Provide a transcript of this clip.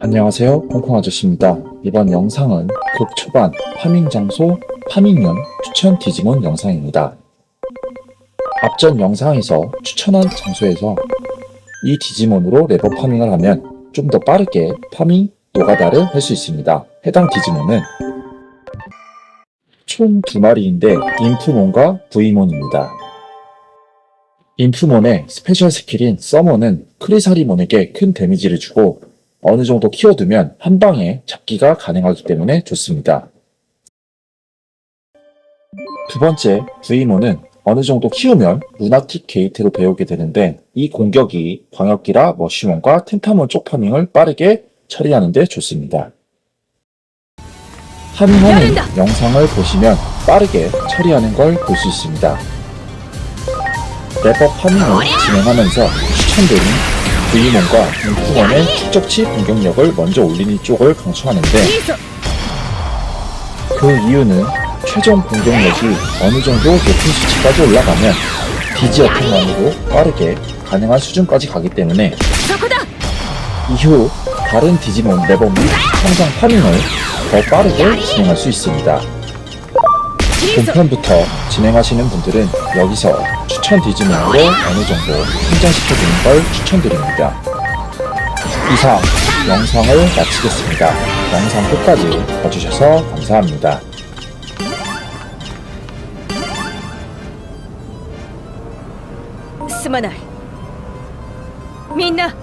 안녕하세요 콩콩 아저씨입니다. 이번 영상은 극 초반 파밍 장소 파밍년 추천 디지몬 영상입니다. 앞전 영상에서 추천한 장소에서 이 디지몬으로 레버 파밍을 하면 좀 더 빠르게 파밍 노가다를 할 수 있습니다. 해당 디지몬은 총 두 마리인데 인프몬과 부이몬입니다 인프몬의 스페셜 스킬인 서머는 크리사리몬에게 큰 데미지를 주고 어느 정도 키워두면 한 방에 잡기가 가능하기 때문에 좋습니다. 두 번째, 부이모는 어느 정도 키우면 루나틱 게이트로 배우게 되는데 이 공격이 광역기라 머시몬과 텐타몬 쪽 파밍을 빠르게 처리하는 데 좋습니다. 파밍하는 영상을 보시면 빠르게 처리하는 걸 볼 수 있습니다. 래퍼 파밍을 진행하면서 추천드린 브이몬과 뭉쿵원의 축적치 공격력을 먼저 올리는 쪽을 강추하는데 그 이유는 최종 공격력이 어느 정도 높은 수치까지 올라가면 디지 어택만으로 빠르게 가능한 수준까지 가기 때문에 이후 다른 디지몬 레버 및 성장 파밍을 더 빠르게 진행할 수 있습니다. いいぞ 본편부터 진행하시는 분들은 여기서 추천 디지몬으로 어느 정도 성장시켜주는 걸 추천드립니다. 이상 영상을 마치겠습니다. 영상 끝까지 봐주셔서 감사합니다. すまないみんな